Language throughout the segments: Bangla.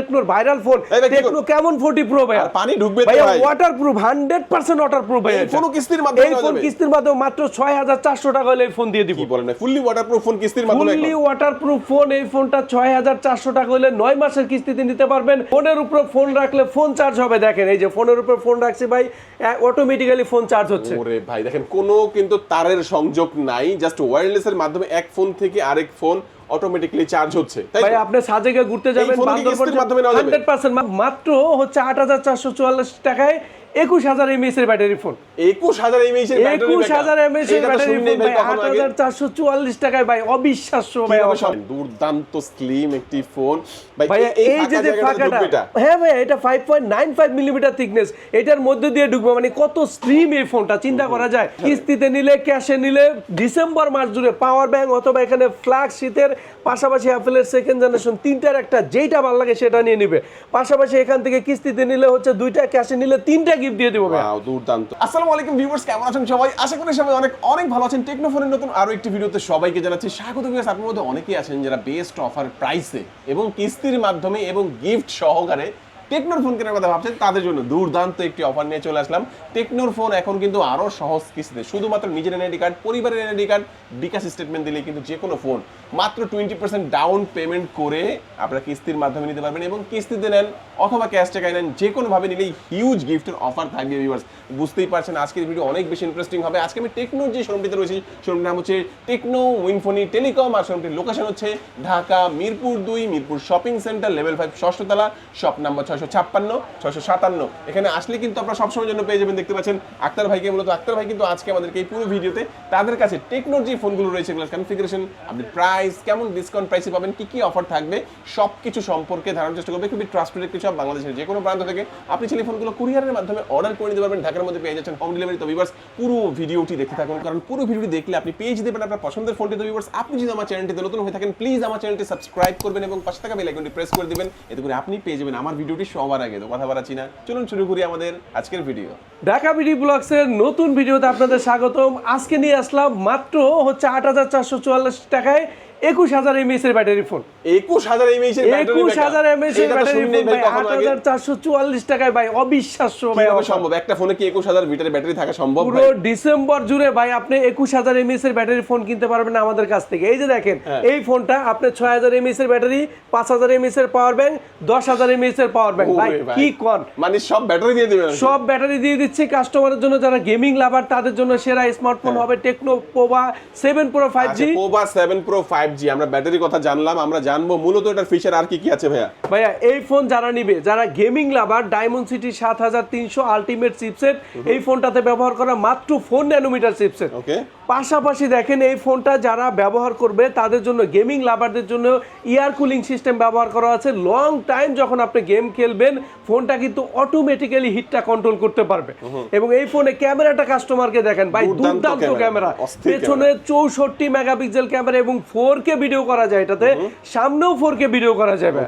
টেকনোর ভাইরাল ফোন টেকনো কেমন 40 প্রো ভাই পানি ঢুকবে ভাই। ভাই। ওয়াটারপ্রুফ 100% ওয়াটারপ্রুফ ভাই এই এটা। ফোনও কিস্তির মাধ্যমে এই ফোন কিস্তির মাধ্যমে মাত্র 6400 টাকা হলে এই ফোন দিয়ে দিব। কি বলেন ফুললি ওয়াটারপ্রুফ ফোন কিস্তির মাধ্যমে ফুললি? ওয়াটারপ্রুফ ফোন এই ফোনটা ছয় হাজার চারশো টাকা হলে মাসের কিস্তিতে নিতে পারবেন। ফোনের উপর ফোন রাখলে ফোন চার্জ হবে দেখেন। এই যে ফোনের উপর ফোন রাখছি ভাই অটোমেটিক্যালি ফোন চার্জ হচ্ছে। ওরে ভাই দেখেন কোনো কিন্তু তারের সংযোগ নাই। জাস্ট ওয়্যারলেস এর মাধ্যমে এক ফোন থেকে আরেক ফোন অটোমেটিক্যালি চার্জ হচ্ছে ভাই? আপনি সাজেকে ঘুরতে যাবেন কি মাধ্যমে মাত্র হচ্ছে আট হাজার চারশো চুয়াল্লিশ টাকায় একুশ হাজার এমএস এর ব্যাটারি ফোন একুশ হাজার এমএইচ এর একুশ হাজার এমএস এর ব্যাটারি ফোন ভাই আট হাজার চারশো চুয়াল্লিশ টাকায় ভাই অবিশ্বাস্য ভাই দুর্দান্ত স্লিম একটি ফোন ভাই এই যে যে ফাঁকাটা হ্যাঁ ভাইয়া এটা five point nine five millimetre thickness এটার মধ্যে দিয়ে ঢুকবো মানে কত স্লিম এই ফোনটা চিন্তা করা যায়। কিস্তিতে নিলে ক্যাশে নিলে ডিসেম্বর মাস জুড়ে পাওয়ার ব্যাংক অথবা এখানে ফ্ল্যাগ শীতের পাশাপাশি অ্যাপেলের সেকেন্ড জেনারেশন তিনটার একটা যেইটা ভালো লাগে সেটা নিয়ে নিবে। পাশাপাশি এখান থেকে কিস্তিতে নিলে হচ্ছে দুইটা ক্যাশে নিলে তিনটা গিফট দিয়ে দেবো। দুর্দান্ত। আসসালামু আলাইকুম ভিউয়ার্স কেমন আছেন সবাই? আশা করি সবাই অনেক অনেক ভালো আছেন। টেকনোফোনের নতুন আরও একটি ভিডিওতে সবাইকে জানাচ্ছি স্বাগত ভিউয়ার্স আপনার মধ্যে অনেকেই আছেন যারা বেস্ট অফার প্রাইসে এবং কিস্তির মাধ্যমে এবং গিফট সহকারে টেকনোর ফোন কেনার কথা ভাবছেন, তাদের জন্য দুর্দান্ত একটি অফার নিয়ে চলে আসলাম। টেকনোর ফোন এখন কিন্তু আরও সহজ কিস্তিতে, শুধুমাত্র নিজের এনআইডি কার্ড পরিবারের N I D card bKash statement দিলে কিন্তু যে কোনো ফোন মাত্র টোয়েন্টি পার্সেন্ট ডাউন পেমেন্ট করে আপনারা কিস্তির মাধ্যমে নিতে পারবেন এবং কিস্তিতে নেন অথবা ক্যাশ টাকায় নেন, যে কোনোভাবে নিলেই হিউজ গিফটের অফার থাকবে ভিউয়ার্স বুঝতেই পারছেন, আজকের ভিডিও অনেক বেশি ইন্টারেস্টিং হবে। আজকে আমি টেকনোর যে শোরুমটিতে রয়েছি শোরুমটির নাম হচ্ছে টেকনো উইনফোনি টেলিকম আর শোরুমটির লোকেশন হচ্ছে ঢাকা, মিরপুর দুই, Mirpur shopping centre level five ষষ্ঠতলা shop number ছয়শো ছাপ্পান্ন সাতান্ন। এখানে আসলে কিন্তু আপনারা সবসময় জন্য পেয়ে যাবেন, দেখতে পাচ্ছেন আক্তার ভাইকে। মূলত আক্তার ভাই কিন্তু আজকে আমাদেরকে এই পুরো ভিডিওতে তাদের কাছে টেকনোর যে ফোনগুলো রয়েছে এগুলোর কনফিগারেশন আপনি প্রাইস কেমন ডিসকাউন্ট প্রাইসে পাবেন, কি কি অফার থাকবে সব কিছু সম্পর্কে ধারণার চেষ্টা করবে। খুবই ট্রাস্টেড একটি সব বাংলাদেশের যে কোনো প্রান্ত থেকে। আপনি চাইলে ফোনগুলো কুরিয়ারের মাধ্যমে অর্ডার করে নিতে পারবেন। ঢাকার মধ্যে পেয়ে যাচ্ছেন হোম ডেলিভারি তো ভিউয়ার্স পুরো ভিডিওটি দেখতে থাকুন। কারণ পুরো ভিডিওটি দেখলে আপনি পেয়ে যেতে পারেন আপনার পছন্দের ফোনটি তো ভিউয়ার্স আপনি যদি আমার চ্যানেলটিতে নতুন হয়ে থাকেন প্লিজ আমার চ্যানেলটি সাবস্ক্রাইব করবেন এবং পাশে থাকা বেল আইকনটি প্রেস করে দিবেন। এতে করে আপনি পেয়ে যাবেন আমার ভিডিওটি সবার আগে তো কথা বলা চিনা চলুন শুরু করি আমাদের আজকের ভিডিও ঢাকা বিডি ব্লগসের নতুন ভিডিওতে আপনাদের স্বাগতম। আজকে নিয়ে আসলাম মাত্র হচ্ছে আট হাজার চারশো চুয়াল্লিশ টাকায় একুশ হাজার এমএস এর ব্যাটারি ফোন একুশ হাজার এমএইচ এর একুশ হাজার এমএস এর ব্যাটারি ফোন ভাই আট হাজার চারশো চুয়াল্লিশ টাকায় ভাই অবিশ্বাস্য ভাই সম্ভব? একটা ফোনে কি একুশ হাজার ব্যাটারি থাকা সম্ভব পুরো ডিসেম্বর জুড়ে ভাই আপনি একুশ হাজার এমএস এর ব্যাটারি ফোন কিনতে পারবেন আমাদের কাছ থেকে। এই যে দেখেন হ্যাঁ। এই ফোনটা আপনি ছয় হাজার এমএস এর ব্যাটারি পাঁচ হাজার এমএস এর পাওয়ার ব্যাংক দশ হাজার এমএস এর পাওয়ার ব্যাংক ভাই কি কন? মানে সব ব্যাটারি দিয়ে দিবেন সব ব্যাটারি দিয়ে দিচ্ছে। কাস্টমারের জন্য যারা গেমিং লাভার তাদের জন্য সেরা স্মার্টফোন হ্যাঁ। হবে Tecno Pova seven pro five G Pova seven pro five G আমরা ব্যাটারির কথা জানলাম আমরা জানব মূলত এটার ফিচার আর কি কি আছে ভাইয়া। ভাইয়া এই ফোন যারা নিবে যারা গেমিং লাভার ডায়মন্ড সিটি সাত হাজার তিনশো আলটিমেট চিপসেট এই ফোনটাতে ব্যবহার করা মাত্র ফোর ন্যানোমিটার চিপসেট ওকে পাশাপাশি দেখেন এই ফোনটা যারা ব্যবহার করবে তাদের জন্য গেমিং লাভারদের জন্য ইয়ার কুলিং সিস্টেম ব্যবহার করা আছে। লং টাইম যখন আপনি গেম খেলবেন ফোনটা কিন্তু অটোমেটিক্যালি হিটটা কন্ট্রোল করতে পারবে। এবং এই ফোনে ক্যামেরাটা কাস্টমারকে দেখেন। ভাই দুর্দান্ত ক্যামেরা পেছনে চৌষট্টি মেগাপিক্সেল ক্যামেরা এবং ফোর কে ভিডিও করা যায় এটাতে সামনেও ফোর কে ভিডিও করা যাবে।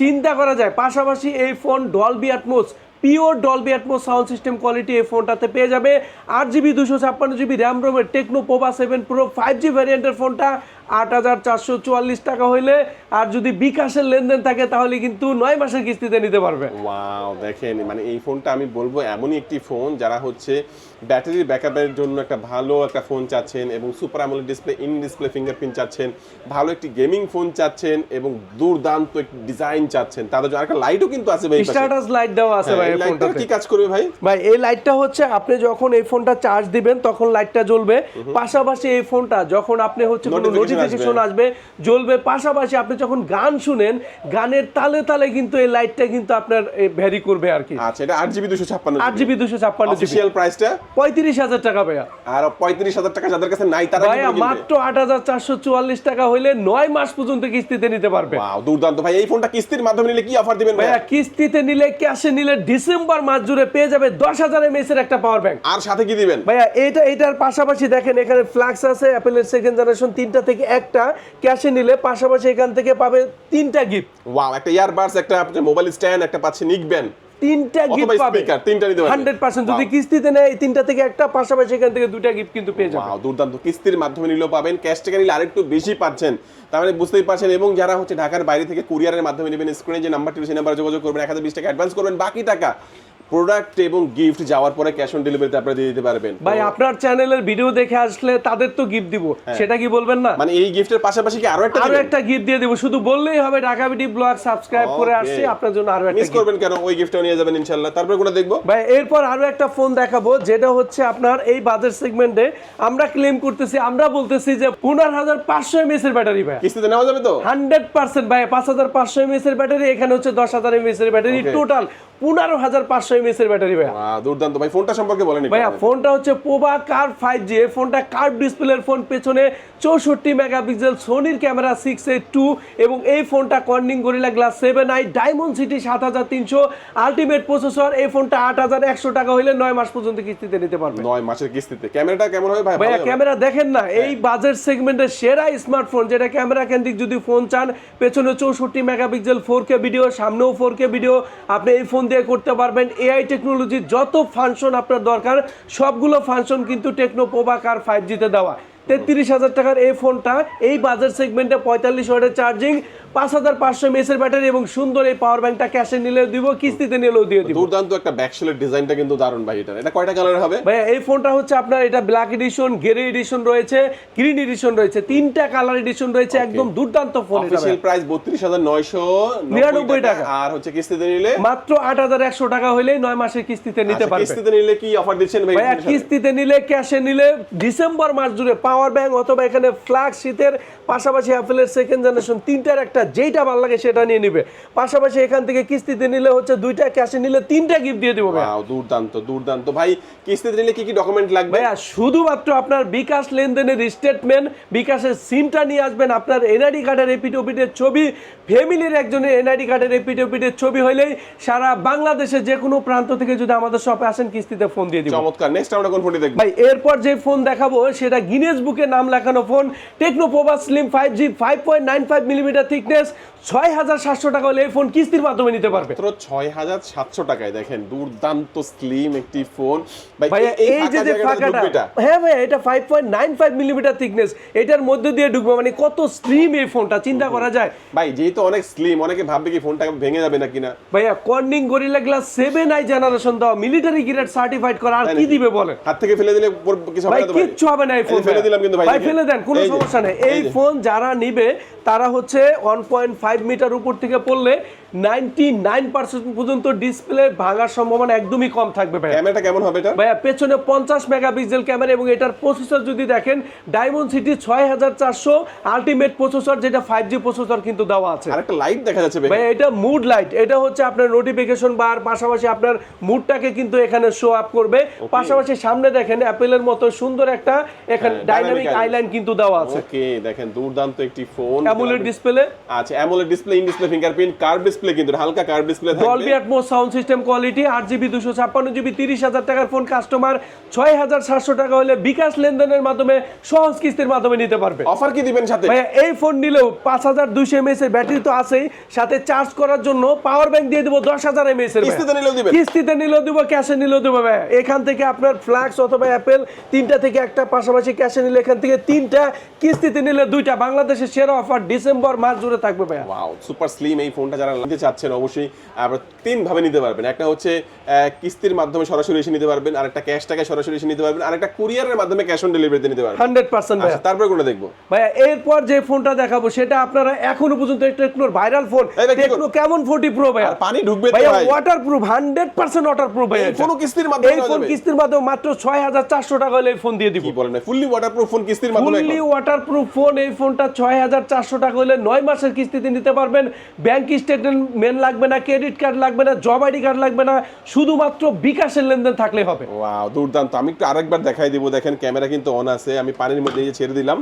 চিন্তা করা যায় পাশাপাশি এই phone Dolby Atmos pure Dolby Atmos sound system quality এই ফোনটাতে পেয়ে যাবে। আট জিবি দুশো ছাপ্পান্ন জিবি র্যাম রোমের Tecno Pova seven pro five G ভ্যারিয়েন্টের ফোনটা আট হাজার চারশো চুয়াল্লিশ টাকা হইলে আর যদি বিকাশের লেনদেন থাকে তাহলে কিন্তু নয় মাসের কিস্তিতে নিতে পারবে। ওয়াও দেখেন মানে এই ফোনটা আমি বলব এমনই একটি ফোন যারা হচ্ছে ব্যাটারি ব্যাকআপের জন্য একটা ভালো একটা ফোন চাচ্ছেন এবং সুপার আমলের ডিসপ্লে ইন ডিসপ্লে ফিঙ্গারপ্রিন্ট চাচ্ছেন ভালো একটি গেমিং ফোন চাচ্ছেন এবং দুর্দান্ত একটি ডিজাইন চাচ্ছেন তাদের জন্য একটা লাইটও কিন্তু আছে ভাই। স্ট্যাটাস লাইট দেওয়া আছে হ্যাঁ, ভাই এই এই লাইটটা কি কাজ করবে ভাই? ভাই এই লাইটটা হচ্ছে আপনি যখন এই ফোনটা চার্জ দিবেন তখন লাইটটা জ্বলবে। পাশাপাশি এই ফোনটা যখন আপনি হচ্ছে কোনো নোটিফিকেশন আসবে। জ্বলবে। পাশাপাশি আপনি যখন গান শুনেন গানের তালে তালে কিন্তু এই লাইটটা কিন্তু আপনার ভ্যারি করবে আর কি। আচ্ছা এটা আট জিবি দুশো ছাপ্পান্ন আট জিবি দুশো ছাপ্পান্ন অফিসিয়াল প্রাইসটা পঁয়ত্রিশ হাজার টাকা ভাইয়া। আর পঁয়ত্রিশ হাজার টাকা যাদের কাছে নাই তারা ভাইয়া মাত্র আট হাজার চারশো চুয়াল্লিশ টাকা হইলে নয় মাস পর্যন্ত কিস্তিতে নিতে পারবে। Wow, দুর্দান্ত। ভাই এই ফোনটা কিস্তির মাধ্যমে নিলে কি অফার দিবেন ভাই ভাইয়া কিস্তিতে নিলে ক্যাশে নিলে ডিসেম্বর মাস জুড়ে পেয়ে যাবে দশ হাজার এমএস এর একটা পাওয়ার ব্যাংক আর সাথে কি দিবেন? ভাইয়া এটা এটার পাশাপাশি দেখেন এখানে ফ্লাক্স আছে অ্যাপেলের সেকেন্ড জেনারেশন তিনটা থেকে একটা ক্যাশে নিলে পাশাপাশি এখান থেকে পাবে তিনটা গিফট ওয়াও একটা ইয়ারবাডস একটা আপনার মোবাইল স্ট্যান্ড একটা পাচ্ছে নিকবেন তিনটা গিফট পাবে। speaker, তিনটা নিতে পারবে। হান্ড্রেড পার্সেন্ট যদি Wow. কিস্তিতে নেয় এই তিনটা থেকে একটা পাশাপাশি এখান থেকে দুইটা গিফট কিন্তু পেয়ে যাবে। Wow, দুর্দান্ত। কিস্তির মাধ্যমে নিলেও পাবেন ক্যাশ টাকা নিলে আরেকটু বেশি পাচ্ছেন। তার মানে বুঝতেই পারছেন এবং যারা হচ্ছে ঢাকার বাইরে থেকে কুরিয়ারের মাধ্যমে নেবেন স্ক্রিনে যে নাম্বারটি সেই নাম্বারে যোগাযোগ করবেন এক হাজার বিশ টাকা অ্যাডভান্স করবেন বাকি টাকা প্রোডাক্ট এবং গিফট যাওয়ার পরে ক্যাশ অন ডেলিভারিতে আপনারা দিয়ে দিতে পারবেন। ভাই আপনার চ্যানেলের ভিডিও দেখে আসলে তাদের তো গিফট দিব। সেটা কি বলবেন না? মানে এই গিফটের পাশাপাশি কি আরও একটা আরও একটা গিফট দিয়ে দেবো। শুধু বললেই হবে ঢাকা বিডি ব্লগ সাবস্ক্রাইব করে. আসছি আপনার জন্য আরও একটা মিস করবেন কেন? ওই গিফটটাও নিয়ে যাবেন ইনশাআল্লাহ। তারপরে কোনটা দেখব? ভাই এরপর আরও একটা ফোন দেখাবো যেটা হচ্ছে আপনার এই বাজেট সেগমেন্টে আমরা ক্লেম করতেছি আমরা বলতেছি যে পনেরো হাজার পাঁচশো এমএস এর ব্যাটারি ভাই। কিস্তিতে নেওয়া যাবে তো? হান্ড্রেড পার্সেন্ট ভাই পাঁচ হাজার পাঁচশো এমএস এর ব্যাটারি এখানে হচ্ছে দশ হাজার এমএস এর ব্যাটারি টোটাল পনেরো হাজার পাঁচশো এমএস এর ব্যাটারি ভাই দুর্দান্ত। ভাই ফোনটা সম্পর্কে বলেন ভাইয়া ফোনটা হচ্ছে পোবা কার ফাইভ জি এই ফোনটা কার্ভ ডিসপ্লের ফোন পেছনে চৌষট্টি মেগাপিক্সেল সোনির ক্যামেরা সিক্স এইট টু এবং এই ফোনটা Corning Gorilla glass seven I diamond city সাত হাজার তিনশো আলটিমেট প্রসেসর এই ফোনটা আট হাজার একশো টাকা হইলে নয় মাস পর্যন্ত কিস্তিতে নিতে পারবে। নয় মাসের কিস্তিতে। ক্যামেরাটা কেমন হবে ভাই? ভাইয়া ক্যামেরা দেখেন না এই হ্যাঁ। বাজেট সেগমেন্টের সেরা স্মার্টফোন যেটা ক্যামেরা কেন্দ্রিক যদি ফোন চান পেছনে চৌষট্টি মেগাপিক্সেল ফোর কে ভিডিও সামনেও ফোর কে ভিডিও আপনি এই ফোন দিয়ে করতে পারবেন। এআই টেকনোলজির যত ফাংশন আপনার দরকার সবগুলো ফাংশন কিন্তু টেকনো কার ফাইভ জিতে দেওয়া। তেত্রিশ হাজার টাকার এই ফোনটা এই বাজার সেগমেন্টে পঁয়তাল্লিশ ওয়াটের চার্জিং পাঁচ হাজার পাঁচশো এর ব্যাটারি এবং সুন্দর এই পাওয়ার ব্যাংকটা ক্যাশে নিলেও দিব কিস্তিতে নিলেও দিয়ে দিব। দুর্দান্ত একটা ব্যাকশেলের ডিজাইনটা কিন্তু দারুণ ভাই এটা। এটা কয়টা কালার হবে? ভাইয়া এই ফোনটা হচ্ছে আপনার এটা ব্ল্যাক এডিশন গ্রে এডিশন রয়েছে গ্রিন এডিশন রয়েছে তিনটা কালার এডিশন রয়েছে একদম দুর্দান্ত ফোন এটা অফিসিয়াল প্রাইস বত্রিশ হাজার নয়শো নিরানব্বই টাকা। আর হচ্ছে কিস্তিতে নিলে? মাত্র আট হাজার একশো টাকা হলেই নয় মাসের কিস্তিতে নিতে আচ্ছা, পারবে। কিস্তিতে নিলে কি অফার দিচ্ছেন ভাই? সাথে? কিস্তিতে নিলে ক্যাশে নিলে ডিসেম্বর মাস জুড়ে পাওয়ার ব্যাংক অথবা এখানে ফ্ল্যাগ শীতের পাশাপাশি অ্যাপেলের সেকেন্ড জেনারেশন তিনটার একটা যেইটা ভালো লাগে সেটা নিয়ে নিবে। পাশাপাশি এখান থেকে কিস্তিতে নিলে হচ্ছে দুইটা ক্যাশে নিলে তিনটা গিফট দিয়ে দিব দুর্দান্ত দুর্দান্ত। ভাই কিস্তিতে নিলে কি কি ডকুমেন্ট লাগবে? ভাইয়া শুধুমাত্র আপনার বিকাশ লেনদেনের স্টেটমেন্ট বিকাশের সিমটা নিয়ে আসবেন। আপনার এনআইডি কার্ডের এপিটোপিটের ছবি ফ্যামিলির একজনের এনআইডি কার্ডের এপিটোপিটের ছবি হইলেই সারা বাংলাদেশের যে কোনো প্রান্ত থেকে যদি আমাদের শপে আসেন কিস্তিতে ফোন দিয়ে দিব। চমৎকার। নেক্সট আমরা কোন ফোনটি দেখব? ভাই এরপর যে ফোন দেখাবো সেটা গিনেস বুকে নাম লেখানো phone. Tecno Pova slim five G five point nine five millimetre thickness ছয় হাজার সাতশো টাকা হলে এই ফোন কিস্তির মাধ্যমে নিতে পারবে। মাত্র ছয় হাজার সাতশো টাকায় দেখেন দুর্দান্ত স্লিম একটি ফোন। ভাই ভাইয়া এই যে যে ফাঁকাটা হ্যাঁ ভাইয়া এটা five point nine five millimetre thickness এটার মধ্যে দিয়ে ঢুকবে মানে কত স্লিম এই ফোনটা চিন্তা করা যায়। ভাই যেহেতু অনেক স্লিম অনেকে ভাববে কি ফোনটা ভেঙে যাবে নাকি না? ভাইয়া Corning Gorilla glass seven I generation দাও মিলিটারি গ্রেড সার্টিফাইড করা আর কি দিবে বলেন? হাত থেকে ফেলে দিলে কিছু হবে না ভাই? কিচ্ছু হবে না এই এই ফোন ফেলে দিলাম কিন্তু ভাই ফেলে দেন কোনো সমস্যা নেই। এই ফোন যারা নিবে তারা হচ্ছে ওয়ান পয়েন্ট ফাইভ মিটার উপর থেকে পড়লে নাইনটি নাইন পার্সেন্ট পর্যন্ত ডিসপ্লে ভাঙার সম্ভাবনা একদমই কম থাকবে ভাই ক্যামেরাটা কেমন হবে এটা? ভাইয়া পেছনে পঞ্চাশ মেগাপিক্সেল ক্যামেরা এবং এটার প্রসেসর যদি দেখেন ডায়মন্ড সিটি ছয় হাজার চারশো আলটিমেট প্রসেসর যেটা ফাইভ জি প্রসেসর কিন্তু দেওয়া আছে। আরেকটা লাইট দেখা যাচ্ছে ভাই এটা মুড লাইট এটা হচ্ছে আপনার নোটিফিকেশন বার পাশাপাশি আপনার মুডটাকে কিন্তু এখানে শো আপ করবে। পাশাপাশি সামনে দেখেন অ্যাপেলের মতো সুন্দর একটা এখানে হ্যাঁ, ডাইনামিক dynamic আইলাইন কিন্তু দেওয়া আছে। ওকে দেখেন দুর্দান্ত একটি ফোন অ্যামুলেট ডিসপ্লে আচ্ছা AMOLED display in display fingerprint curve display কিন্তু হালকা কার্ভ ডিসপ্লে থাকবে। Dolby Atmos sound system quality আট জিবি দুশো ছাপ্পান্ন জিবি তিরিশ হাজার টাকার ফোন কাস্টমার ছয় হাজার সাতশো টাকা হলে বিকাশ লেনদেনের মাধ্যমে সহজ কিস্তির মাধ্যমে নিতে পারবে। অফার কি দিবেন সাথে? ভাইয়া এই ফোন নিলেও পাঁচ হাজার এর ব্যাটারি তো আছেই সাথে চার্জ করার জন্য পাওয়ার ব্যাংক দিয়ে দেবো দশ হাজার এমএস এর কিস্তিতে নিলেও দিবেন? কিস্তিতে নিলেও দিব ক্যাশে নিলেও দেবো ভাইয়া। এখান থেকে আপনার ফ্ল্যাক্স অথবা অ্যাপেল তিনটা থেকে একটা পাশাপাশি ক্যাশে নিলে এখান থেকে তিনটা কিস্তিতে নিলে দুইটা। বাংলাদেশের সেরা অফার ডিসেম্বর মাস জুড়ে থাকবে ভাই ওয়াও সুপার স্লিম এই ফোনটা যারা নিতে চাচ্ছেন অবশ্যই আপনারা তিন ভাবে নিতে পারবেন। একটা হচ্ছে কিস্তির মাধ্যমে সরাসরি এসে নিতে পারবেন আরেকটা ক্যাশ টাকায় সরাসরি এসে নিতে পারবেন আরেকটা কুরিয়ারের মাধ্যমে ক্যাশ অন ডেলিভারিতে নিতে পারবেন। হান্ড্রেড পার্সেন্ট আচ্ছা তারপরে কোনটা দেখব? ভাইয়া এরপর যে ফোনটা দেখাবো সেটা আপনারা এখনও পর্যন্ত টেকনোর ভাইরাল ফোন ভাই, টেকনো কেমন ফোর্টি প্রো আর পানি ঢুকবে ভাই। Waterproof hundred percent waterproof এটা। ফোনও কিস্তির মাধ্যমে এই ফোন কিস্তির মাধ্যমে মাত্র ছয় হাজার চারশো টাকা হলে এই ফোন দিয়ে দিব। বলেন ফুললি ওয়াটারপ্রুফ ফোন কিস্তির মাধ্যমে ফুললি? ওয়াটার প্রুফ ফোন এই ফোনটা ছয় হাজার চারশো টাকা হলে নয় মাসের কিস্তিতে নিতে পারবেন। ব্যাংক স্টেটমেন্ট লাগবে না ক্রেডিট কার্ড লাগবে না জব আইডি কার্ড লাগবে না, শুধুমাত্র বিকাশের লেনদেন থাকলে হবে। দুর্দান্ত। আমি একটু আরেকবার দেখাই দিব। দেখেন, ক্যামেরা কিন্তু অন আছে। আমি পানির মধ্যে ছেড়ে দিলাম।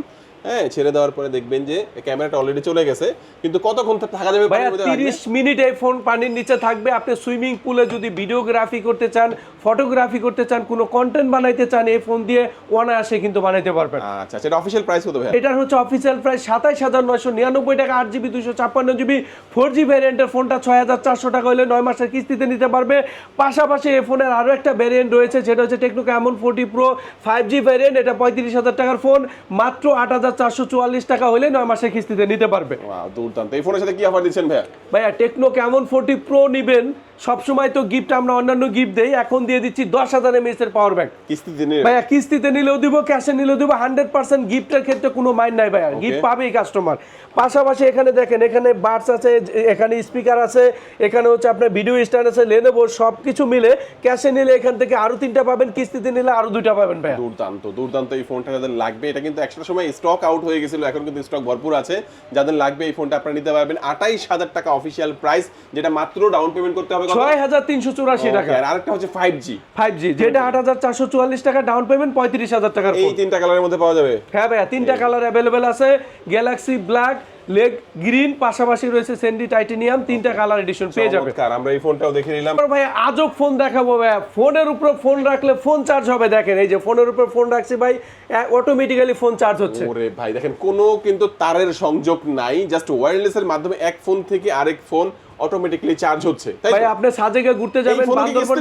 হ্যাঁ ছেড়ে দেওয়ার পরে দেখবেন যে ক্যামেরাটা অলরেডি চলে গেছে। কিন্তু কতক্ষণ থাকা যাবে রাখলে? তিরিশ মিনিট এই ফোন পানির নিচে থাকবে। আপনি সুইমিং পুলে যদি ভিডিওগ্রাফি করতে চান ফটোগ্রাফি করতে চান কোনো কন্টেন্ট বানাইতে চান এই ফোন দিয়ে অনায়াসে কিন্তু বানাইতে পারবেন। আচ্ছা সেটা অফিসিয়াল প্রাইস কত ভাই এটার হচ্ছে অফিসিয়াল প্রাইস সাতাইশ হাজার নয়শো নিরানব্বই টাকা আট জিবি দুশো ছাপ্পান্ন জিবি ফোর জি ভ্যারিয়েন্টের ফোনটা ছয় হাজার চারশো টাকা হলে নয় মাসের কিস্তিতে নিতে পারবে। পাশাপাশি এই ফোনের আরও একটা ভ্যারিয়েন্ট রয়েছে সেটা হচ্ছে Tecno Camon forty pro five G variant এটা পঁয়ত্রিশ হাজার টাকার ফোন মাত্র আট হাজার চারশো চুয়াল্লিশ টাকা হলে নয় মাসের কিস্তিতে নিতে পারবে। দুর্দান্ত। এই ফোনের সাথে কি অফার দিচ্ছেন ভাইয়া? ভাইয়া টেকনো কেমন ফোর্টি প্রো নিবেন সবসময় তো গিফট আমরা অন্যান্য গিফট দেই এখন দিয়ে দিচ্ছি দশ হাজার এমএস এর পাওয়ার ব্যাংক কিস্তি দিনে ভাইয়া কিস্তিতে নিলেও দিব ক্যাশে নিলেও দিব হান্ড্রেড পার্সেন্ট গিফটের ক্ষেত্রে কোনো মাইন্ড নাই ভাইয়া। গিফট পাবেই কাস্টমার পাশাপাশি এখানে দেখেন এখানে বার্ডস আছে এখানে স্পিকার আছে এখানে হচ্ছে আপনার ভিডিও স্ট্যান্ড আছে লেনেবো সব কিছু মিলে ক্যাশে নিলে এখান থেকে আরও তিনটা পাবেন কিস্তিতে নিলে আরও দুইটা পাবেন ভাইয়া। দুর্দান্ত দুর্দান্ত এই ফোনটা যাদের লাগবে এটা কিন্তু একটা সময় স্টক আউট হয়ে গেছিল এখন কিন্তু স্টক ভরপুর আছে। যাদের লাগবে এই ফোনটা আপনারা নিতে পারবেন আঠাইশ হাজার টাকা অফিসিয়াল প্রাইস যেটা মাত্র ডাউন পেমেন্ট করতে হবে? ছয় হাজার তিনশো চুরাশি টাকা। আরেকটা হচ্ছে ফাইভ জি ফাইভ জি যেটা আট হাজার চারশো চুয়াল্লিশ টাকা ডাউন পেমেন্ট পঁয়ত্রিশ হাজার টাকার এই ফোন তিনটা কালারের মধ্যে পাওয়া যাবে? হ্যাঁ ভাইয়া তিনটা কালার অ্যাভেলেবেল আছে গ্যালাক্সি ব্ল্যাক লেগ গ্রিন পাশাপাশি রয়েছে সেন্ডি টাইটেনিয়াম তিনটা কালার এডিশন পেয়ে যাবে। আমরা এই ফোনটাও দেখে নিলাম। ভাই আজব ফোন দেখাবো ফোনের উপর ফোন রাখলে ফোন চার্জ হবে দেখেন এই যে ফোনের উপর ফোন রাখছি ভাই অটোমেটিক্যালি ফোন চার্জ হচ্ছে। ওরে ভাই দেখেন কোনো কিন্তু তারের সংযোগ নাই জাস্ট ওয়্যারলেস এর মাধ্যমে এক ফোন থেকে আরেক ফোন অটোমেটিক্যালি চার্জ হচ্ছে তাই ভাই আপনি সাজেকে ঘুরতে যাবেন ফোন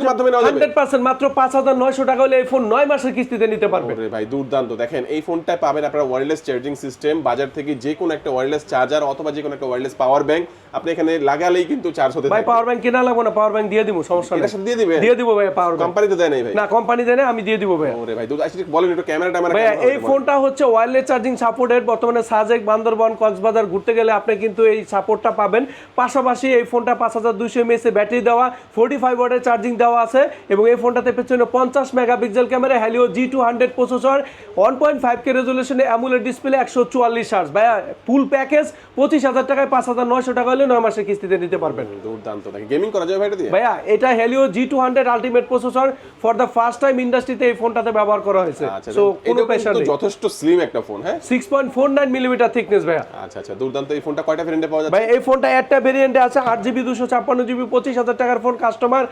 মাধ্যমে নেওয়া যাবে? হান্ড্রেড পার্সেন্ট মাত্র পাঁচ হাজার নয়শো টাকা হলে এই ফোন নয় মাসের কিস্তিতে নিতে পারবেন ভাই দুর্দান্ত। দেখেন এই ফোনটা পাবেন আপনারা ওয়্যারলেস চার্জিং সিস্টেম বাজার থেকে যে কোনো একটা ওয়্যারলেস চার্জার অথবা যে কোনো একটা ওয়্যারলেস পাওয়ার ব্যাংক আপনি এখানে লাগালেই কিন্তু চার্জ হতে ভাই পাওয়ার ব্যাংক কিনা লাগবো না পাওয়ার ব্যাংক দিয়ে দিব সমস্যা নেই। দিয়ে দিবে দিয়ে দিব ভাই পাওয়ার ব্যাংক কোম্পানি তো দেয় নাই ভাই? না কোম্পানি দেয় না, আমি দিয়ে দিব ভাই। ওরে ভাই দুধ আসলে বলেন একটু ক্যামেরা ট্যামেরা কেমন এই ফোনটা হচ্ছে ওয়্যারলেস চার্জিং সাপোর্টেড বর্তমানে সাজেক বান্দরবান কক্সবাজার ঘুরতে গেলে আপনি কিন্তু এই সাপোর্টটা পাবেন। পাশাপাশি এই ফোনটা পাঁচ হাজার দুশো এমএস এ ব্যাটারি দেওয়া ফোর্টি ফাইভ ওয়াটের চার্জিং দেওয়া আছে এবং এই ফোনটাতে পেছনে পঞ্চাশ megapixel camera Helio G two hundred processor one point five K রেজুলেশনে AMOLED display একশো চুয়াল্লিশ হার্স ভাইয়া ফুল প্যাকেজ পঁচিশ হাজার টাকায় পাঁচ হাজার নয়শো টাকা হলে নয় মাসের কিস্তিতে নিতে পারবেন। দুর্দান্ত। গেমিং করা যাবে ভাইটা দিয়ে? ভাইয়া এটা Helio G two hundred ultimate processor for the first time ইন্ডাস্ট্রিতে এই ফোনটাতে ব্যবহার করা হয়েছে। আচ্ছা সো কোনো প্রেশার নেই। যথেষ্ট স্লিম একটা ফোন হ্যাঁ? Six point four nine millimetre thickness ভাইয়া। আচ্ছা আচ্ছা দুর্দান্ত। এই ফোনটা কয়টা ভেরিয়েন্টে পাওয়া যাচ্ছে? ভাই এই ফোনটা একটা ভেরিয়েন্টে আছে আট জিবি দুশো ছাপ্পান্ন জিবি পঁচিশ হাজার টাকার ফোন কাস্টমার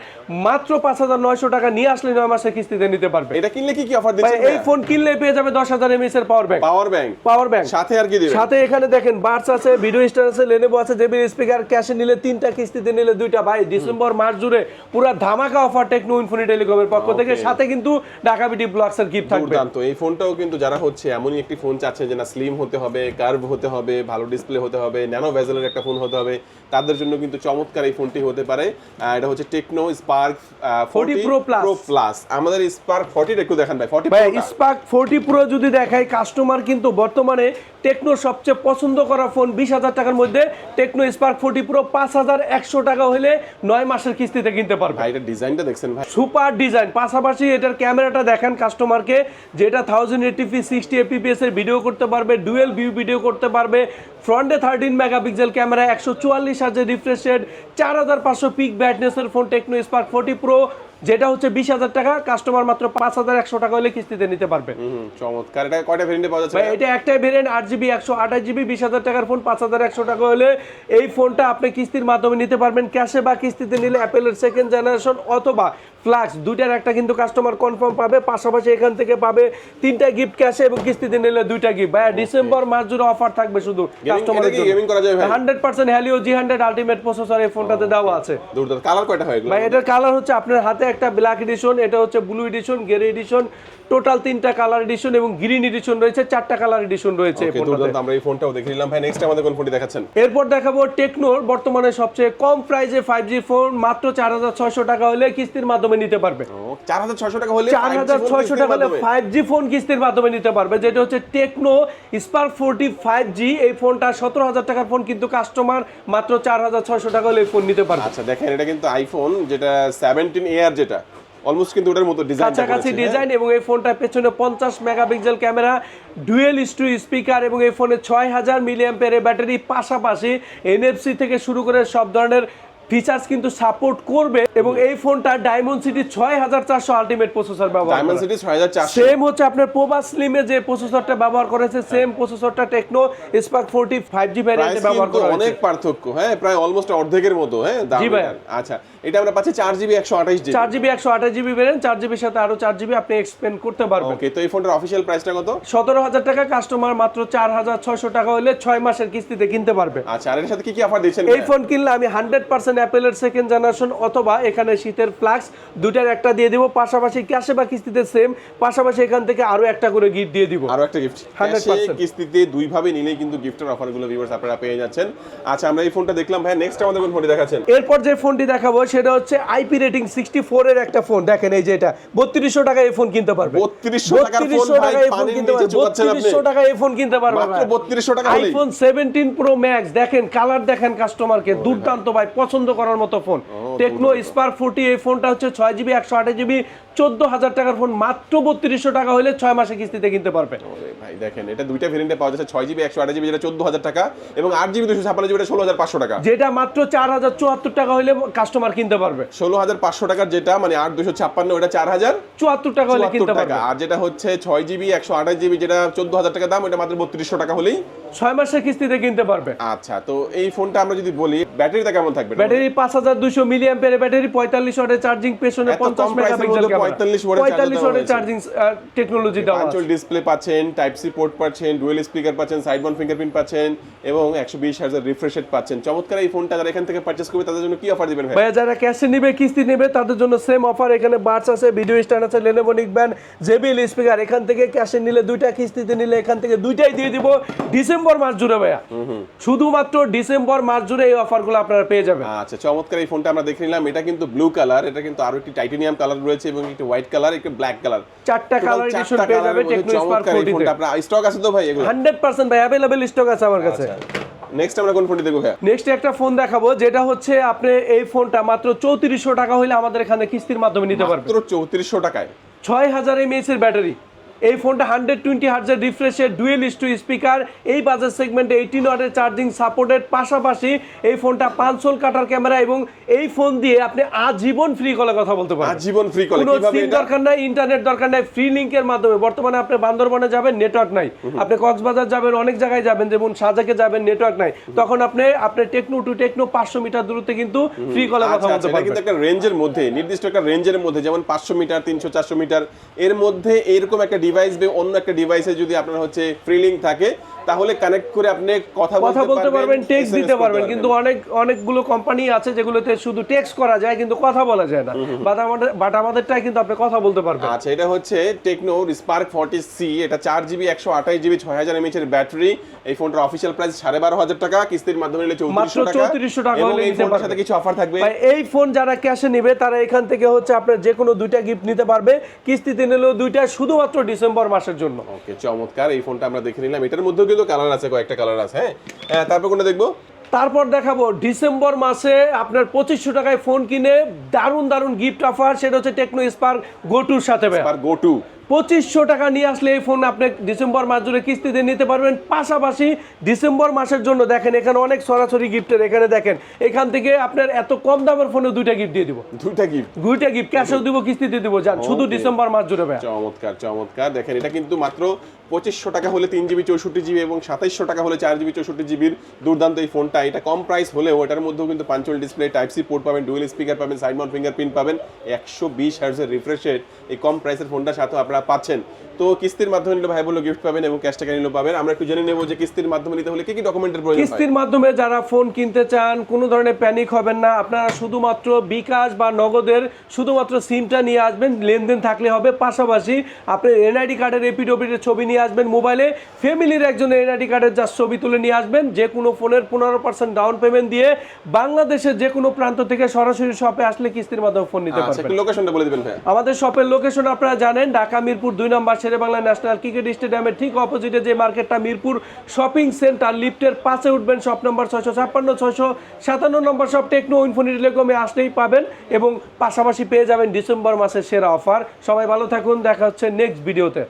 মাত্র পাঁচ হাজার নয়শো টাকা নিয়ে আসলে নয় মাসের কিস্তিতে নিতে পারবে। এটা কিনলে কি কি অফার ভাই দিচ্ছেন এই ফোন কিনলে পেয়ে যাবে দশ হাজার এমএস এর power bank power bank power bank সাথে আর কি দিবেন? সাথে এখানে দেখেন বার্ডস আছে ভিডিও স্টার আছে লেনেভো আছে জেবির স্পিকার ক্যাশে নিলে তিনটা কিস্তিতে নিলে দুইটা। ভাই ডিসেম্বর মাস জুড়ে পুরো ধামাকা অফার টেকনো ইনফিনি টেলিকমের পক্ষ থেকে। সাথে কিন্তু ঢাকা বিডি ব্লগস এর গিফট থাকবে। দুর্দান্ত। এই ফোনটাও কিন্তু যারা হচ্ছে এমনই একটি ফোন চাচ্ছে যে না স্লিম হতে হবে কার্ভ হতে হবে ভালো ডিসপ্লে হতে হবে ন্যানো ভেজেলের একটা ফোন হতে হবে তাদের জন্য কিন্তু চমৎকার এই ফোনটি হতে পারে। এটা হচ্ছে Tecno Spark 40 Pro Plus। Plus আমাদের স্পার্ক 40 একটু দেখান ভাই 40 ভাই স্পার্ক ফোরটি প্রো যদি দেখাই কাস্টমার কিন্তু বর্তমানে টেকনো সবচেয়ে পছন্দ করা ফোন বিশ হাজার টাকার মধ্যে। টেকনো স্পার্ক ফোরটি প্রো পাঁচ হাজার একশো টাকা হলে নয় মাসের কিস্তিতে কিনতে পারবে। ভাই এটা ডিজাইনটা দেখছেন ভাই। Super design. পাশাপাশি এটার ক্যামেরাটা দেখান কাস্টমারকে যেটা থাউজেন্ড এইটিপি সিক্সটি এপিপিএস এর ভিডিও করতে পারবে ডুয়েল ভিউ ভিডিও করতে পারবে। ফ্রন্টে থার্টিন মেগাপিক্সেল ক্যামেরা একশো চুয়াল্লিশ হাজার রিফ্রেশ রেট চার হাজার পাঁচশো peak ব্রাইটনেসের phone Tecno Spark forty pro যেটা হচ্ছে বিশ হাজার টাকা কাস্টমার মাত্র পাঁচ হাজার একশো টাকা হলে কিস্তিতে নিতে পারবে। চমৎকার। এটা কয়টা ভেরিয়েন্টে পাওয়া যাচ্ছে এটা একটাই ভেরিয়েন্ট আট জিবি একশো আঠাশ জিবি বিশ হাজার টাকার ফোন পাঁচ হাজার একশো টাকা হলে এই ফোনটা আপনি কিস্তির মাধ্যমে নিতে পারবেন। ক্যাশে বা কিস্তিতে নিলে অ্যাপেলের সেকেন্ড জেনারেশন অথবা ফ্লাক্স দুইটার একটা কিন্তু কাস্টমার কনফার্ম পাবে পাশাপাশি এখান থেকে পাবে তিনটা গিফট ক্যাশে এবং কিস্তিতে নিলে দুইটা গিফট ভাই ডিসেম্বর মাস জুড়ে অফার থাকবে শুধু কাস্টমার জন্য কি করা যায় ভাই? Hundred percent Helio G hundred ultimate processor এই ফোনটাতে দেওয়া আছে। কালার কয়টা হয় ভাই এটার কালার হচ্ছে আপনার হাতে একটা ব্ল্যাক এডিশন এটা হচ্ছে blue edition grey edition total তিনটা কালার এডিশন এবং গ্রিন এডিশন রয়েছে চারটা কালার এডিশন রয়েছে আমরা এই ফোনটাও দেখে নিলাম। ভাই নেক্সট আমাদের কোন ফোনটি দেখাচ্ছেন? এরপর দেখাবো টেকনোর বর্তমানে সবচেয়ে কম প্রাইসে ফাইভ জি ফোন মাত্র চার হাজার ছয়শো টাকা হলে কিস্তির মাধ্যমে নিতে পারবে। ও 4600 টাকা হলে চার হাজার ফোন ছয়শো টাকা হলে। ফাইভ জি ফোন কিস্তির মাধ্যমে নিতে পারবে যেটা হচ্ছে Tecno Spark forty five G এই ফোনটা সতেরো হাজার টাকার ফোন কিন্তু কাস্টমার মাত্র চার হাজার ছয়শো টাকা হলে ফোন নিতে পারবে। আচ্ছা দেখেন এটা কিন্তু আইফোন যেটা 17 এয়ার যেটা। অলমোস্ট কিন্তু ওটার মতো ডিজাইন কাছাকাছি ডিজাইন এবং এই ফোনটার পেছনে পঞ্চাশ megapixel camera dual stereo speaker এবং এই ফোনে ছয় হাজার মিলিয়াম্পের ব্যাটারি পাশাপাশি এনএফসি থেকে শুরু করে সব ধরনের ফিচার্স কিন্তু সাপোর্ট করবে এবং এই ফোনটা ডায়মন্ড সিটি ছয় হাজার চারশো আলটিমেট প্রসেসর ব্যবহার ডায়মন্ড। সিটি ছয় হাজার চারশো। সেম হচ্ছে আপনার প্রোবা স্লিমে যে প্রসেসরটা ব্যবহার করেছে same প্রসেসরটা Tecno Spark forty five G ভ্যারিয়েন্টে ব্যবহার করা অনেক পার্থক্য হ্যাঁ প্রায় অলমোস্ট অর্ধেকের মতো হ্যাঁ জি। এটার। আচ্ছা এটা আমরা পাচ্ছি চার জিবি একশো আঠাইশ জিবি চার জিবি একশো আঠাশ জিবি ভ্যারিয়েন্ট চার জিবির সাথে আরও চার জিবি আপনি এক্সপেন্ড করতে পারবেন। ওকে তো এই ফোনটার অফিসিয়াল প্রাইসটা কত? সতেরো হাজার টাকা কাস্টমার মাত্র চার হাজার ছয়শো টাকা হলে ছয় মাসের কিস্তিতে কিনতে পারবে। আচ্ছা আর এর সাথে কি কি অফার দিচ্ছেন এই ফোন কিনলে আমি হান্ড্রেড পার্সেন্ট অ্যাপেলের সেকেন্ড জেনারেশন অথবা এখানে শীতের ফ্লাক্স দুটার একটা দিয়ে দিব পাশাপাশি ক্যাশে বা কিস্তিতে সেম পাশাপাশি এখান থেকে আরও একটা করে গিফট দিয়ে দিব। আরও একটা গিফট 100% কিস্তিতে দুই ভাবে নিলেই কিন্তু গিফটের অফারগুলো ভিউয়ার্স আপনারা পেয়ে যাচ্ছেন। আচ্ছা আমরা এই ফোনটা দেখলাম। ভাই নেক্সট আমাদের কোন ফোনটি দেখাচ্ছেন? এরপর যে ফোনটি দেখাবো সেটা হচ্ছে আইপি রেটিং সিক্সটি ফোর এর একটা ফোন দেখেন এই যে এটা। বত্রিশশো টাকা এই ফোন কিনতে পারবে। 3200 টাকার ফোন ভাই, এই ফোন কিনতে পারবে। আপনি। 3200 টাকায় এই ফোন কিনতে পারবে মাত্র 3200 টাকা? আইফোন 17 প্রো ম্যাক্স দেখেন কালার দেখেন কাস্টমারকে দুর্দান্ত ভাই পছন্দ করার মতো ফোন। টেকনো স্পার্ক 40 এই ফোনটা হচ্ছে 6 জিবি 128 জিবি 14000 টাকার ফোন মাত্র 3200 টাকা হলে 6 মাসে কিস্তিতে কিনতে পারবে। ভাই দেখেন এটা দুইটা ভেরিয়েন্টে পাওয়া যাচ্ছে ছয় জিবি একশো আট জিবি যেটা চোদ্দ হাজার টাকা এবং আট জিবি দুশো ছাপ্পান্ন জিবি ষোলো হাজার পাঁচশো টাকা। যেটা মাত্র 4074 টাকা হলে কাস্টমার কিনতে পারবে। ষোলো হাজার পাঁচশো টাকার যেটা মানে আট দুশো ছাপ্পান্ন ওটা চার হাজার 74 টাকা হলে কিনতে পারবে। আর যেটা হচ্ছে ছয় জিবি একশো আঠাশ জিবি যেটা চোদ্দ হাজার টাকা দাম ওটা মাত্র বত্রিশশো টাকা হলেই 6 মাসের কিস্তিতে কিনতে পারবে। আচ্ছা তো এই ফোনটা আমরা যদি বলি ব্যাটারিটা কেমন থাকবে? ব্যাটারি পাঁচ হাজার দুশো মিলি অ্যাম্পিয়ারের ব্যাটারি পঁয়তাল্লিশ ওয়াটের চার্জিং পেছনে পঞ্চাশ কম price মেগাপিক্সেল মধ্যে 45 watt এর পঁয়তাল্লিশ ওয়াটের চার্জিং টেকনোলজি দেওয়া আছে। ডিসপ্লে পাচ্ছেন টাইপ সি পোর্ট পাচ্ছেন ডুয়েল স্পিকার পাচ্ছেন সাইড ওয়ান ফিঙ্গারপ্রিন্ট পাচ্ছেন এবং একশো বিশ হাজার রিফ্রেশ রেট পাচ্ছেন। চমৎকার এই ফোনটা যারা এখান থেকে পারচেস করবে তাদের জন্য কি অফার দিবেন ভাই? ভাইয়া যারা ক্যাশে নিবে কিস্তি নেবে তাদের জন্য সেম অফার এখানে বার্ডস আছে ভিডিও স্ট্যান্ড আছে লেনোভো নিকব্যান্ড জেবিএল স্পিকার এখান থেকে ক্যাশে নিলে দুইটা কিস্তিতে নিলে এখান থেকে দুইটাই দিয়ে দিব। ডিসেম্বর মাস জুড়ে ভাইয়া। শুধুমাত্র ডিসেম্বর মাস জুড়ে এই অফারগুলো আপনারা পেয়ে যাবেন। আচ্ছা চমৎকার এই ফোনটা আমরা দেখে নিলাম। এটা কিন্তু ব্লু কালার এটা কিন্তু আরও একটি টাইটেনিয়াম কালার রয়েছে এবং একটি হোয়াইট কালার একটি ব্ল্যাক কালার চারটা কালার এডিশন পেয়ে যাবে টেকনো স্পার্ক চমৎকার এই 40 তে। ফোনটা আপনার স্টক আছে তো ভাই এগুলো? হান্ড্রেড পার্সেন্ট ভাই অ্যাভেলেবেল স্টক আছে আমার কাছে। নেক্সট আমরা কোন ফোনটি দেখব ভাই নেক্সট একটা ফোন দেখাবো যেটা হচ্ছে আপনি এই ফোনটা মাত্র চৌত্রিশশো টাকা হলে আমাদের এখানে কিস্তির মাধ্যমে নিতে পারবেন। মাত্র চৌত্রিশশো টাকায়। ছয় হাজার এমএএস এর ব্যাটারি এই ফোনটা হান্ড্রেড টোয়েন্টি হার্জের রিফ্রেশের ডুয়েল স্টু স্পিকার। এই বাজার সেগমেন্টে এইটিন ওয়াটের চার্জিং সাপোর্টেড পাশাপাশি এই ফোনটা পাঁচশোল কাটার ক্যামেরা এবং এই ফোন দিয়ে আপনি আজীবন ফ্রি কলে কথা বলতে পারবেন। আজীবন ফ্রি কলে কোনো সিম দরকার নাই ইন্টারনেট দরকার নাই ফ্রি লিংকের মাধ্যমে। বর্তমানে আপনি বান্দরবনে যাবেন নেটওয়ার্ক নাই। আপনি কক্সবাজার যাবেন অনেক জায়গায় যাবেন যেমন সাজাকে যাবেন নেটওয়ার্ক নাই। তখন আপনি আপনি টেকনো টু টেকনো পাঁচশো মিটার দূরত্বে কিন্তু ফ্রি কলে কথা আচ্ছা বলতে আচ্ছা এটা পারবেন। কিন্তু একটা রেঞ্জের মধ্যে নির্দিষ্ট একটা রেঞ্জের মধ্যে যেমন পাঁচশো মিটার তিনশো চারশো মিটার এর মধ্যে এরকম একটা ডিভাইস বা অন্য একটা ডিভাইসে যদি আপনার হচ্ছে ফ্রিলিং থাকে তাহলে কানেক্ট করে আপনি কথা কথা বলতে পারবেন টেক্সট দিতে পারবেন কিন্তু অনেক অনেকগুলো কোম্পানি আছে যেগুলোতে শুধু টেক্সট করা যায় কিন্তু কথা বলা যায় না। বাট আমাদের বাট আমাদেরটাই কিন্তু আপনি কথা বলতে পারবেন। আচ্ছা এটা হচ্ছে টেকনো স্পার্ক ফর্টি সি এটা চার জিবি একশো আঠাশ জিবি ছয় হাজার এমএচ এর ব্যাটারি এই ফোনটার অফিসিয়াল প্রাইস সাড়ে বারো হাজার টাকা কিস্তির মাধ্যমে নিলে চৌত্রিশশো টাকা। 3400 টাকা এবং হলে এই নিতে ফোনটার সাথে কিছু অফার থাকবে। ভাই এই ফোন যারা ক্যাশে নিবে তারা এখান থেকে হচ্ছে আপনার যে কোনো দুইটা গিফট নিতে পারবে। কিস্তিতে নিলেও দুইটা শুধুমাত্র ডিসেম্বর মাসের জন্য। ওকে চমৎকার। এই ফোনটা আমরা দেখে নিলাম। এটার মধ্যেও কিন্তু কালার আছে কয়েকটা কালার আছে হ্যাঁ? তারপর কোনটা দেখব? তারপর দেখাবো ডিসেম্বর মাসে আপনার পঁচিশশো টাকায় ফোন কিনে দারুণ দারুণ গিফট অফার সেটা হচ্ছে টেকনো স্পার্ক গোটুর সাথে গোটু আর গো টু পঁচিশশো টাকা নিয়ে আসলে এই ফোন আপনি ডিসেম্বর মাস জুড়ে কিস্তিতে নিতে পারবেন। পাশাপাশি ডিসেম্বর মাসের জন্য দেখেন এখানে অনেক সরাসরি গিফটের এখানে দেখেন। এখান থেকে আপনার এত কম দামের ফোনে দুইটা গিফট দিয়ে দিব। দুইটা গিফট দুইটা গিফট ক্যাশেও দিব কিস্তিতে দিব যান শুধু ডিসেম্বর মাস জুড়ে ভাই চমৎকার চমৎকার। দেখেন এটা কিন্তু মাত্র পঁচিশশো টাকা হলে তিন জিবি চৌষট্টি জিবি এবং সাতাইশশো টাকা হলে চার জিবি চৌষট্টি জিবির দুর্দান্ত এই ফোনটা এটা কম প্রাইস হলেও এটার মধ্যেও কিন্তু punch hole display type C port পাবেন ডুয়েল স্পিকার পাবেন সাইড মাউন্ট ফিঙ্গারপ্রিন্ট পাবেন একশো বিশ হার্জের রিফ্রেশের এই কম প্রাইসের ফোনটার সাথে আপনারা পাচ্ছেন। তো কিস্তির মাধ্যমে নিলে ভাই বলে গিফট পাবেন এবং ক্যাশ টাকা নিলেও পাবেন। আমরা একটু জেনে নেব যে কিস্তির মাধ্যমে নিতে হলে কি কি ডকুমেন্টের প্রয়োজন কিস্তির মাধ্যমে যারা ফোন কিনতে চান কোনো ধরনের প্যানিক হবেন না। আপনারা শুধুমাত্র বিকাশ বা নগদের শুধুমাত্র সিমটা নিয়ে আসবেন। লেনদেন থাকলে হবে। পাশাপাশি আপনি এনআইডি কার্ডের এপিডোপিটের ছবি নিয়ে আসবেন মোবাইলে ফ্যামিলির একজন এনআইডি কার্ডের যা ছবি তুলে নিয়ে আসবেন। যে কোনো ফোনের পনেরো পার্সেন্ট ডাউন পেমেন্ট দিয়ে বাংলাদেশের যে কোনো প্রান্ত থেকে সরাসরি শপে আসলে কিস্তির মাধ্যমে ফোন নিতে আচ্ছা পারবেন। লোকেশনটা বলে দিবেন আমাদের শপের লোকেশন আপনারা জানেন ঢাকা মিরপুর দুই নম্বর শেরে বাংলা ন্যাশনাল ক্রিকেট স্টেডিয়ামের ঠিক অপোজিটে যে মার্কেটটা মিরপুর শপিং সেন্টার, লিফটের পাশে উঠবেন শপ নম্বর ছয়শো ছাপ্পান্ন, ছয়শো সাতান্ন নম্বর শপ টেকনো ইনফোনি টেলিকমে আসলেই পাবেন এবং পাশাপাশি পেয়ে যাবেন ডিসেম্বর মাসের সেরা অফার। সবাই ভালো থাকুন, দেখা হচ্ছে নেক্সট ভিডিওতে